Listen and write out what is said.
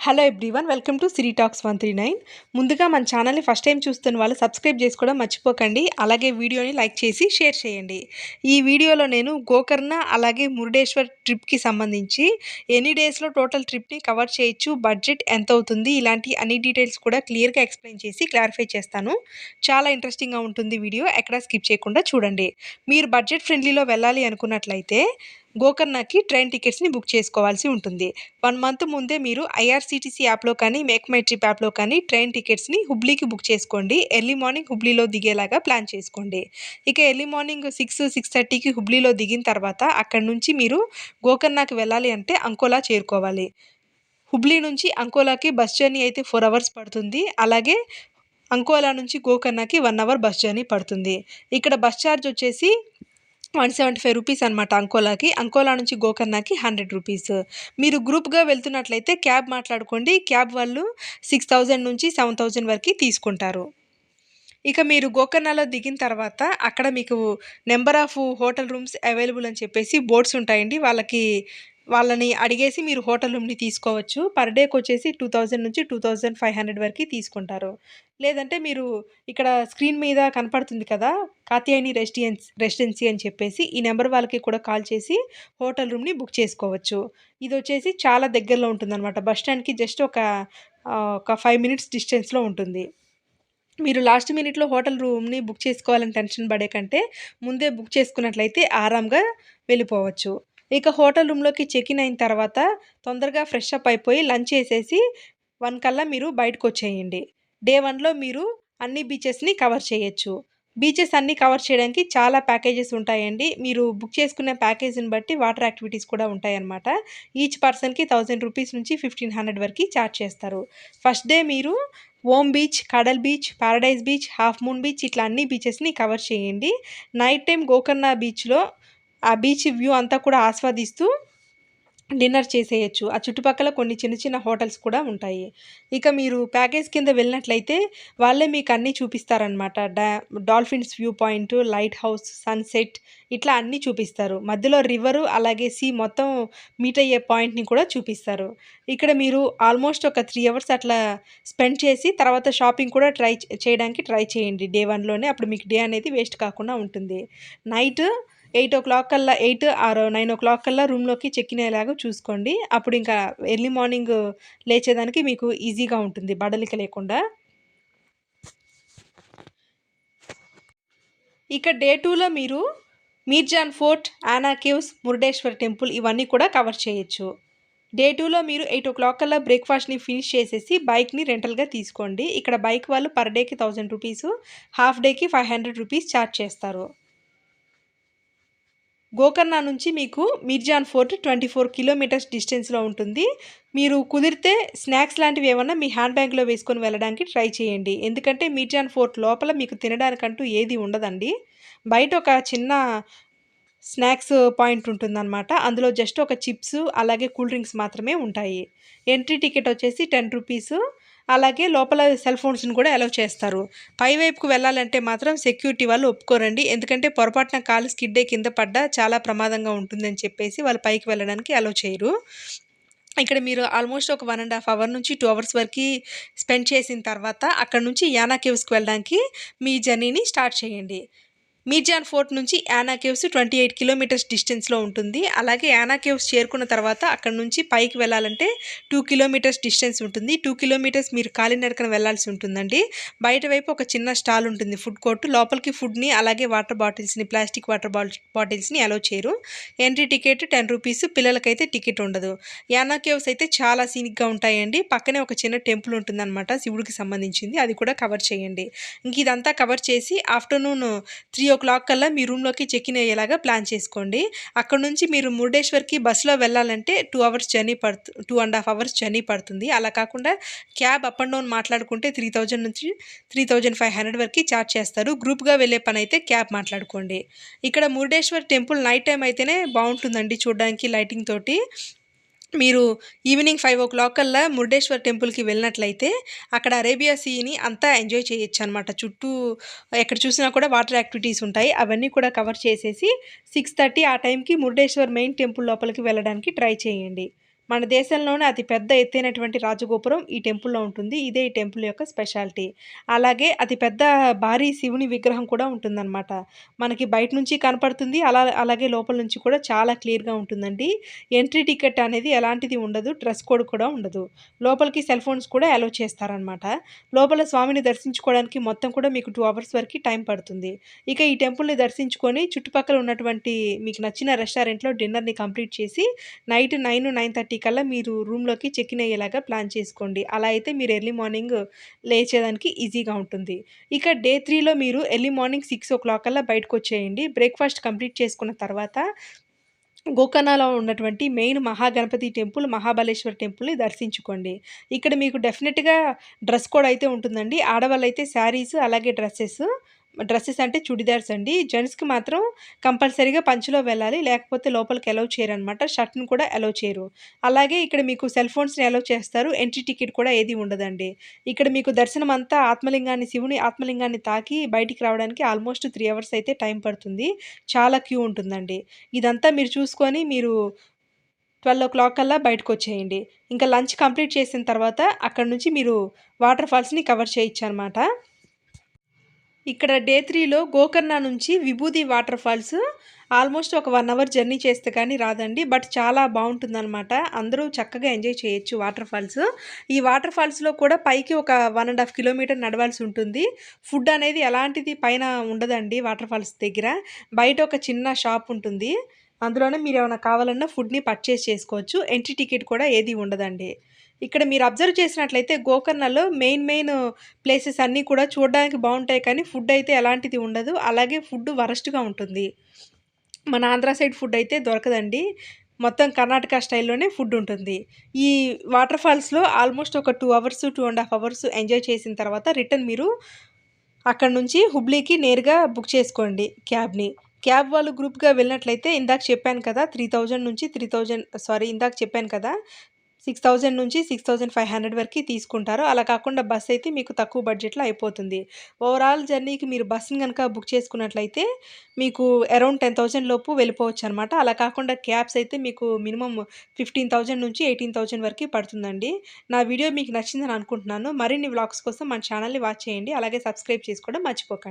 Hello everyone welcome to Siri talks one three nine ముందుగా మన ఛానల్ని ఫస్ట్ టైం చూస్తున్న వాళ్ళు సబ్స్క్రైబ్ చేసుకోవడం మర్చిపోకండి. అలాగే వీడియోని లైక్ చేసి షేర్ చేయండి. ఈ వీడియోలో నేను గోకర్ణ అలాగే మురుడేశ్వర్ ట్రిప్కి సంబంధించి ఎన్ని డేస్లో టోటల్ ట్రిప్ని కవర్ చేయొచ్చు బడ్జెట్ ఎంత అవుతుంది ఇలాంటి అన్ని డీటెయిల్స్ కూడా క్లియర్గా ఎక్స్ప్లెయిన్ చేసి క్లారిఫై చేస్తాను. చాలా ఇంట్రెస్టింగ్గా ఉంటుంది వీడియో ఎక్కడ స్కిప్ చేయకుండా చూడండి. మీరు బడ్జెట్ ఫ్రెండ్లీలో వెళ్ళాలి అనుకున్నట్లయితే గోకర్ణకి ట్రైన్ టికెట్స్ని బుక్ చేసుకోవాల్సి ఉంటుంది. వన్ మంత్ ముందే మీరు ఐఆర్సీటీసీ యాప్లో కానీ మేక్ మై ట్రిప్ యాప్లో కానీ ట్రైన్ టికెట్స్ని హుబ్లీకి బుక్ చేసుకోండి. ఎర్లీ మార్నింగ్ హుబ్లీలో దిగేలాగా ప్లాన్ చేసుకోండి. ఇక ఎర్లీ మార్నింగ్ సిక్స్ సిక్స్ థర్టీకి హుబ్లీలో దిగిన తర్వాత అక్కడ నుంచి మీరు గోకర్ణకి వెళ్ళాలి అంటే అంకోలా చేరుకోవాలి. హుబ్లీ నుంచి అంకోలాకి బస్ జర్నీ అయితే ఫోర్ అవర్స్ పడుతుంది. అలాగే అంకోలా నుంచి గోకర్ణకి వన్ అవర్ బస్ జర్నీ పడుతుంది. ఇక్కడ బస్ ఛార్జ్ వచ్చేసి వన్ సెవెంటీ ఫైవ్ రూపీస్ అనమాట అంకోలాకి. అంకోలా నుంచి గోకర్ణకి హండ్రెడ్ రూపీస్. మీరు గ్రూప్గా వెళ్తున్నట్లయితే క్యాబ్ మాట్లాడుకోండి. క్యాబ్ వాళ్ళు సిక్స్ థౌజండ్ నుంచి సెవెన్ థౌజండ్ వరకు తీసుకుంటారు. ఇక మీరు గోకర్ణలో దిగిన తర్వాత అక్కడ మీకు number of hotel rooms available అని చెప్పేసి బోర్డ్స్ ఉంటాయండి. వాళ్ళకి వాళ్ళని అడిగేసి మీరు హోటల్ రూమ్ని తీసుకోవచ్చు. పర్ డేకి వచ్చేసి టూ థౌజండ్ నుంచి టూ థౌజండ్ ఫైవ్ హండ్రెడ్ వరకు తీసుకుంటారు. లేదంటే మీరు ఇక్కడ స్క్రీన్ మీద కనపడుతుంది కదా కాత్యాయని రెసిడెన్స్ రెసిడెన్సీ అని చెప్పేసి ఈ నెంబర్ వాళ్ళకి కూడా కాల్ చేసి హోటల్ రూమ్ని బుక్ చేసుకోవచ్చు. ఇది వచ్చేసి చాలా దగ్గరలో ఉంటుందన్నమాట. బస్ స్టాండ్కి జస్ట్ ఒక ఒక ఫైవ్ మినిట్స్ డిస్టెన్స్లో ఉంటుంది. మీరు లాస్ట్ మినిట్లో హోటల్ రూమ్ని బుక్ చేసుకోవాలని టెన్షన్ పడే కంటే ముందే బుక్ చేసుకున్నట్లయితే ఆరాంగా వెళ్ళిపోవచ్చు. ఇక హోటల్ రూమ్లోకి చెక్ ఇన్ అయిన తర్వాత తొందరగా ఫ్రెష్ అప్ అయిపోయి లంచ్ చేసేసి వన్ కల్లా మీరు బయటకు వచ్చేయండి డే వన్లో మీరు అన్ని బీచెస్ని కవర్ చేయొచ్చు. బీచెస్ అన్నీ కవర్ చేయడానికి చాలా ప్యాకేజెస్ ఉంటాయండి. మీరు బుక్ చేసుకునే ప్యాకేజీని బట్టి వాటర్ యాక్టివిటీస్ కూడా ఉంటాయన్నమాట. ఈచ్ పర్సన్కి థౌజండ్ రూపీస్ నుంచి ఫిఫ్టీన్ హండ్రెడ్ వరకు ఛార్జ్ చేస్తారు. ఫస్ట్ డే మీరు Om beach Kudle beach paradise beach half moon beach ఇట్లా అన్ని బీచెస్ని కవర్ చేయండి. నైట్ టైం గోకర్ణ బీచ్లో ఆ బీచ్ వ్యూ అంతా కూడా ఆస్వాదిస్తూ డిన్నర్ చేసేయచ్చు. ఆ చుట్టుపక్కల కొన్ని చిన్న చిన్న హోటల్స్ కూడా ఉంటాయి. ఇక మీరు ప్యాకేజ్ కింద వెళ్ళినట్లయితే వాళ్ళే మీకు అన్నీ చూపిస్తారనమాట డా dolphins view point lighthouse sunset ఇట్లా అన్నీ చూపిస్తారు. మధ్యలో రివరు అలాగే సీ మొత్తం మీట్ అయ్యే పాయింట్ని కూడా చూపిస్తారు. ఇక్కడ మీరు ఆల్మోస్ట్ ఒక త్రీ అవర్స్ అట్లా స్పెండ్ చేసి తర్వాత షాపింగ్ కూడా ట్రై చేయడానికి ట్రై చేయండి. డే వన్లోనే అప్పుడు మీకు డే అనేది వేస్ట్ కాకుండా ఉంటుంది. నైట్ ఎయిట్ ఓ క్లాక్ కల్లా eight or nine o'clock కల్లా రూమ్లోకి చెక్ ఇన్ అయ్యేలాగా చూసుకోండి. అప్పుడు ఇంకా ఎర్లీ మార్నింగ్ లేచేదానికి మీకు ఈజీగా ఉంటుంది బడలిక లేకుండా. ఇక డే టూలో మీరు Mirjan fort Yana caves Murudeshwar temple ఇవన్నీ కూడా కవర్ చేయొచ్చు. డే టూలో మీరు ఎయిట్ ఓ క్లాక్ కల్లా బ్రేక్ఫాస్ట్ని ఫినిష్ చేసేసి బైక్ని రెంటల్గా తీసుకోండి. ఇక్కడ బైక్ వాళ్ళు పర్ డేకి థౌజండ్ రూపీస్ హాఫ్ డేకి ఫైవ్ హండ్రెడ్ రూపీస్ ఛార్జ్ చేస్తారు. గోకర్ణ నుంచి మీకు Mirjan fort twenty four kilometers డిస్టెన్స్లో ఉంటుంది. మీరు కుదిరితే స్నాక్స్ లాంటివి ఏమన్నా మీ హ్యాండ్ బ్యాగ్లో వేసుకొని వెళ్ళడానికి ట్రై చేయండి. ఎందుకంటే మిర్జాన్ ఫోర్ట్ లోపల మీకు తినడానికంటూ ఏది ఉండదండి. బయట ఒక చిన్న స్నాక్స్ పాయింట్ ఉంటుందన్నమాట. అందులో జస్ట్ ఒక చిప్స్ అలాగే కూల్ డ్రింక్స్ మాత్రమే ఉంటాయి. ఎంట్రీ టికెట్ వచ్చేసి టెన్ రూపీసు. అలాగే లోపల సెల్ ఫోన్స్ని కూడా అలౌ చేస్తారు. పై వైపుకు వెళ్ళాలంటే మాత్రం సెక్యూరిటీ వాళ్ళు ఒప్పుకోరండి. ఎందుకంటే పొరపాటున కాలు స్కిడ్డే కింద పడ్డా చాలా ప్రమాదంగా ఉంటుందని చెప్పేసి వాళ్ళు పైకి వెళ్ళడానికి అలౌ చేయరు. ఇక్కడ మీరు ఆల్మోస్ట్ ఒక వన్ అండ్ హాఫ్ అవర్ నుంచి టూ అవర్స్ వరకు స్పెండ్ చేసిన తర్వాత అక్కడ నుంచి యానా కేవ్స్కి వెళ్ళడానికి మీ జర్నీని స్టార్ట్ చేయండి. మీర్జాన్ ఫోర్ట్ నుంచి Yana caves twenty eight kilometres డిస్టెన్స్లో ఉంటుంది. అలాగే యానా కేవ్స్ చేరుకున్న తర్వాత అక్కడ నుంచి పైకి వెళ్ళాలంటే టూ కిలోమీటర్స్ డిస్టెన్స్ ఉంటుంది. టూ కిలోమీటర్స్ మీరు కాలినడకన వెళ్ళాల్సి ఉంటుందండి. బయట వైపు ఒక చిన్న స్టాల్ ఉంటుంది ఫుడ్ కోర్టు. లోపలికి ఫుడ్ని అలాగే వాటర్ బాటిల్స్ని ప్లాస్టిక్ వాటర్ బాటిల్స్ని అలో చేయరు. ఎంట్రీ టికెట్ టెన్ రూపీస్ పిల్లలకైతే టికెట్ ఉండదు. యానా కేవ్స్ అయితే చాలా సీనిక్గా ఉంటాయండి. పక్కనే ఒక చిన్న టెంపుల్ ఉంటుందన్నమాట శివుడికి సంబంధించింది. అది కూడా కవర్ చేయండి. ఇంక ఇదంతా కవర్ చేసి ఆఫ్టర్నూన్ త్రీ ఓ క్లాక్ కల్లా మీ రూమ్లోకి చెక్ ఇన్ అయ్యేలాగా ప్లాన్ చేసుకోండి. అక్కడ నుంచి మీరు మురుడేశ్వర్కి బస్సులో వెళ్ళాలంటే టూ అవర్స్ జర్నీ పడుతు two and half hours journey పడుతుంది. అలా కాకుండా క్యాబ్ అప్ అండ్ డౌన్ మాట్లాడుకుంటే త్రీ థౌజండ్ నుంచి త్రీ థౌజండ్ ఫైవ్ హండ్రెడ్ వరకు ఛార్జ్ చేస్తారు. గ్రూప్గా వెళ్ళే పని అయితే క్యాబ్ మాట్లాడుకోండి. ఇక్కడ మురుడేశ్వర్ టెంపుల్ నైట్ టైం అయితేనే బాగుంటుందండి చూడడానికి లైటింగ్ తోటి. మీరు ఈవినింగ్ ఫైవ్ ఓ క్లాక్ కల్లా మురుడేశ్వర్ టెంపుల్కి వెళ్ళినట్లయితే అక్కడ అరేబియా సీని అంతా ఎంజాయ్ చేయొచ్చు అనమాట చుట్టూ ఎక్కడ చూసినా కూడా వాటర్ యాక్టివిటీస్ ఉంటాయి. అవన్నీ కూడా కవర్ చేసేసి సిక్స్ థర్టీ ఆ టైంకి మురుడేశ్వర్ మెయిన్ టెంపుల్ లోపలికి వెళ్ళడానికి ట్రై చేయండి. మన దేశంలోనే అతి పెద్ద ఎత్తైనటువంటి రాజగోపురం ఈ టెంపుల్లో ఉంటుంది. ఇదే ఈ టెంపుల్ యొక్క స్పెషాలిటీ. అలాగే అతి పెద్ద భారీ శివుని విగ్రహం కూడా ఉంటుందన్నమాట. మనకి బయట నుంచి కనపడుతుంది. అలా అలాగే లోపల నుంచి కూడా చాలా క్లియర్గా ఉంటుందండి. ఎంట్రీ టికెట్ అనేది ఎలాంటిది ఉండదు. డ్రెస్ కోడ్ కూడా ఉండదు. లోపలికి సెల్ ఫోన్స్ కూడా అలో చేస్తారనమాట లోపల స్వామిని దర్శించుకోవడానికి మొత్తం కూడా మీకు టూ అవర్స్ వరకు టైం పడుతుంది. ఇక ఈ టెంపుల్ని దర్శించుకొని చుట్టుపక్కల ఉన్నటువంటి మీకు నచ్చిన రెస్టారెంట్లో డిన్నర్ని కంప్లీట్ చేసి నైట్ నైన్ నైన్ థర్టీ కల్లా మీరు రూమ్లోకి చెక్ ఇన్ అయ్యేలాగా ప్లాన్ చేసుకోండి. అలా అయితే మీరు ఎర్లీ మార్నింగ్ లేచేదానికి ఈజీగా ఉంటుంది. ఇక డే త్రీలో మీరు early morning six o'clock కల్లా బయటకు వచ్చేయండి బ్రేక్ఫాస్ట్ కంప్లీట్ చేసుకున్న తర్వాత గోకర్ణలో ఉన్నటువంటి మెయిన్ మహాగణపతి టెంపుల్ మహాబలేశ్వర టెంపుల్ని దర్శించుకోండి. ఇక్కడ మీకు డెఫినెట్గా డ్రెస్ కోడ్ అయితే ఉంటుందండి. ఆడవాళ్ళు అయితే శారీస్ అలాగే డ్రెస్సెస్ డ్రెస్సెస్ అంటే చుడిదార్స్ అండి. జెంట్స్కి మాత్రం కంపల్సరీగా పంచులో వెళ్ళాలి. లేకపోతే లోపలికి అలౌ చేయరు అనమాట షర్ట్ని కూడా అలౌ చేయరు. అలాగే ఇక్కడ మీకు సెల్ ఫోన్స్ని అలౌ చేస్తారు. ఎంట్రీ టికెట్ కూడా ఏది ఉండదండి. ఇక్కడ మీకు దర్శనం అంతా ఆత్మలింగాన్ని శివుని ఆత్మలింగాన్ని తాకి బయటికి రావడానికి ఆల్మోస్ట్ త్రీ అవర్స్ అయితే టైం పడుతుంది. చాలా క్యూ ఉంటుందండి. ఇదంతా మీరు చూసుకొని మీరు ట్వెల్వ్ ఓ క్లాక్ కల్లా బయటకు వచ్చేయండి. ఇంకా లంచ్ కంప్లీట్ చేసిన తర్వాత అక్కడ నుంచి మీరు వాటర్ ఫాల్స్ని కవర్ చేయొచ్చు అనమాట ఇక్కడ డే త్రీలో గోకర్ణ నుంచి విభూది వాటర్ ఫాల్స్ ఆల్మోస్ట్ ఒక వన్ అవర్ జర్నీ చేస్తే కానీ రాదండి బట్ చాలా బాగుంటుందన్నమాట. అందరూ చక్కగా ఎంజాయ్ చేయొచ్చు వాటర్ ఫాల్స్. ఈ వాటర్ ఫాల్స్లో కూడా పైకి ఒక వన్ అండ్ హాఫ్ కిలోమీటర్ నడవాల్సి ఉంటుంది. ఫుడ్ అనేది ఎలాంటిది పైన ఉండదండి వాటర్ ఫాల్స్ దగ్గర. బయట ఒక చిన్న షాప్ ఉంటుంది. అందులోనే మీరు ఏమైనా కావాలన్నా ఫుడ్ని పర్చేస్ చేసుకోవచ్చు. ఎంట్రీ టికెట్ కూడా ఏది ఉండదండి. ఇక్కడ మీరు అబ్జర్వ్ చేసినట్లయితే గోకర్ణలో మెయిన్ మెయిన్ ప్లేసెస్ అన్నీ కూడా చూడడానికి బాగుంటాయి కానీ ఫుడ్ అయితే ఎలాంటిది ఉండదు. అలాగే ఫుడ్ వరస్ట్గా ఉంటుంది. మన ఆంధ్ర సైడ్ ఫుడ్ అయితే దొరకదండి. మొత్తం కర్ణాటక స్టైల్లోనే ఫుడ్ ఉంటుంది. ఈ వాటర్ ఫాల్స్లో ఆల్మోస్ట్ ఒక two hours two and half hours enjoy చేసిన తర్వాత రిటర్న్ మీరు అక్కడ నుంచి హుబ్లీకి నేరుగా బుక్ చేసుకోండి క్యాబ్ని. క్యాబ్ వాళ్ళు గ్రూప్గా వెళ్ళినట్లయితే ఇందాక చెప్పాను కదా త్రీ థౌజండ్ నుంచి త్రీ థౌజండ్ సారీ ఇందాక చెప్పాను కదా సిక్స్ థౌజండ్ నుంచి సిక్స్ థౌజండ్ ఫైవ్ హండ్రెడ్ వరకు తీసుకుంటారు. అలా కాకుండా బస్ అయితే మీకు తక్కువ బడ్జెట్లో అయిపోతుంది. ఓవరాల్ జర్నీకి మీరు బస్సుని కనుక బుక్ చేసుకున్నట్లయితే మీకు అరౌండ్ టెన్ థౌజండ్ లోపు వెళ్ళిపోవచ్చు అనమాట అలా కాకుండా క్యాబ్స్ అయితే మీకు మినిమం ఫిఫ్టీన్ థౌజండ్ నుంచి ఎయిటీన్ థౌజండ్ వరకు పడుతుందండి. నా వీడియో మీకు నచ్చిందని అనుకుంటున్నాను. మరిన్ని వ్లాగ్స్ కోసం మన ఛానల్ని వాచ్ చేయండి. అలాగే సబ్స్క్రైబ్ చేసుకోవడం మర్చిపోకండి.